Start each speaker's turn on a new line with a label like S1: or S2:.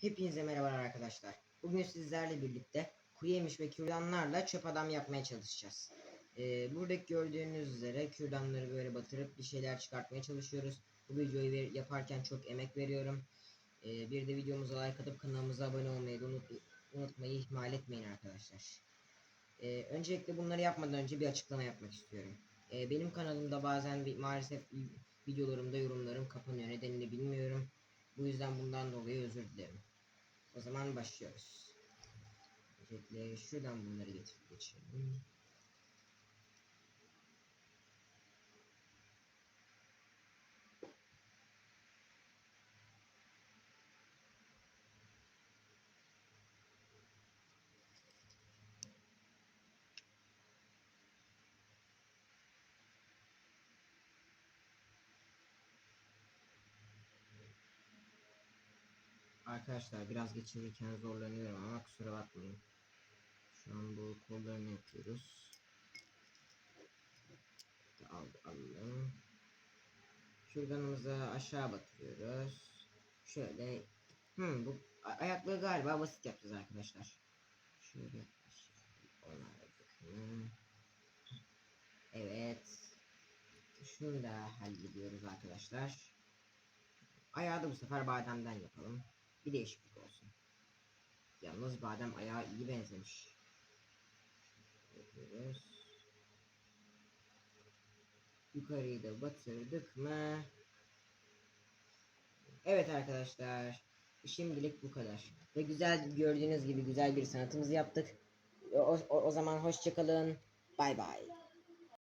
S1: Hepinize merhabalar arkadaşlar. Bugün sizlerle birlikte kuru yemiş ve kürdanlarla çöp adam yapmaya çalışacağız. Ee, buradaki gördüğünüz üzere kürdanları böyle batırıp bir şeyler çıkartmaya çalışıyoruz. Bu videoyu ver- yaparken çok emek veriyorum. Ee, bir de videomuza like atıp kanalımıza abone olmayı unut- unutmayı ihmal etmeyin arkadaşlar. Ee, öncelikle bunları yapmadan önce bir açıklama yapmak istiyorum. Ee, benim kanalımda bazen bir, maalesef videolarımda yorumlarım kapanıyor. Nedenini bilmiyorum. Bu yüzden bundan dolayı özür dilerim. Zaman başlıyoruz. Öncelikle şuradan bunları getirip geçirelim. Arkadaşlar biraz geçirirken zorlanıyorum ama kusura bakmayın. Şu an bu kollarını yapıyoruz. Al, alalım. Şuradanımızı aşağı batırıyoruz. Şöyle. Hmm, bu ayakları galiba basit yapacağız arkadaşlar. Şöyle aşağı. Evet. Şunu da hallediyoruz arkadaşlar. Ayağı da bu sefer bademden yapalım. Bir değişiklik olsun. Yalnız badem ayağı iyi benzemiş. Yapıyoruz. Yukarıyı da batırdık mı? Evet arkadaşlar. Şimdilik bu kadar. Ve güzel gördüğünüz gibi güzel bir sanatımızı yaptık. O, o, o zaman hoşçakalın. Bay bay.